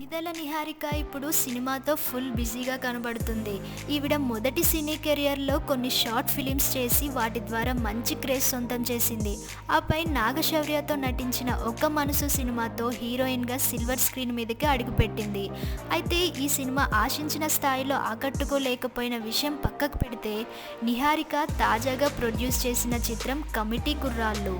నిదల నిహారిక ఇప్పుడు సినిమాతో ఫుల్ బిజీగా కనబడుతుంది. ఈవిడ మొదటి సినీ కెరియర్లో కొన్ని షార్ట్ ఫిలిమ్స్ చేసి వాటి ద్వారా మంచి క్రేజ్ సొంతం చేసింది. ఆపై నాగశౌర్యతో నటించిన ఒక్క మనసు సినిమాతో హీరోయిన్గా సిల్వర్ స్క్రీన్ మీదకి అడుగుపెట్టింది. అయితే ఈ సినిమా ఆశించిన స్థాయిలో ఆకట్టుకోలేకపోయిన విషయం పక్కకు పెడితే నిహారిక తాజాగా ప్రొడ్యూస్ చేసిన చిత్రం కమిటీ కుర్రాళ్ళు.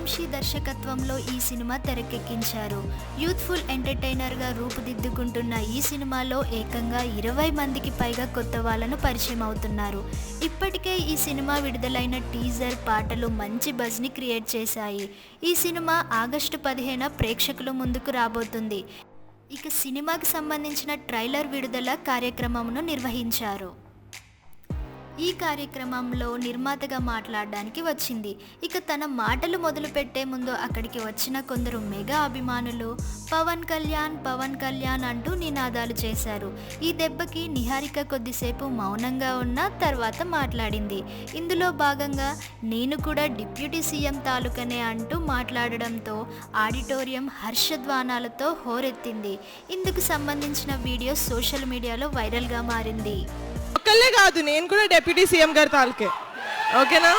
యదువంశీ దర్శకత్వంలో ఈ సినిమా తెరకెక్కించారు. యూత్ఫుల్ ఎంటర్టైనర్గా రూపుదిద్దుకుంటున్న ఈ సినిమాలో ఏకంగా ఇరవై మందికి పైగా కొత్త వాళ్ళను పరిచయం అవుతున్నారు. ఇప్పటికే ఈ సినిమా విడుదలైన టీజర్ పాటలు మంచి బజ్ని క్రియేట్ చేశాయి. ఈ సినిమా ఆగస్టు పదిహేన ప్రేక్షకుల ముందుకు రాబోతుంది. ఇక సినిమాకి సంబంధించిన ట్రైలర్ విడుదల కార్యక్రమమును నిర్వహించారు. ఈ కార్యక్రమంలో నిర్మాతగా మాట్లాడడానికి వచ్చింది. ఇక తన మాటలు మొదలు పెట్టే ముందు అక్కడికి వచ్చిన కొందరు మెగా అభిమానులు పవన్ కళ్యాణ్ పవన్ కళ్యాణ్ అంటూ నినాదాలు చేశారు. ఈ దెబ్బకి నిహారిక కొద్దిసేపు మౌనంగా ఉన్న తర్వాత మాట్లాడింది. ఇందులో భాగంగా నేను కూడా డిప్యూటీ సీఎం తాలూకనే అంటూ మాట్లాడడంతో ఆడిటోరియం హర్షధ్వానాలతో హోరెత్తింది. ఇందుకు సంబంధించిన వీడియో సోషల్ మీడియాలో వైరల్గా మారింది. ఒక్కళ్ళే కాదు నేను కూడా డెప్యూటీ సీఎం గారి తాలూకే. ఓకేనా?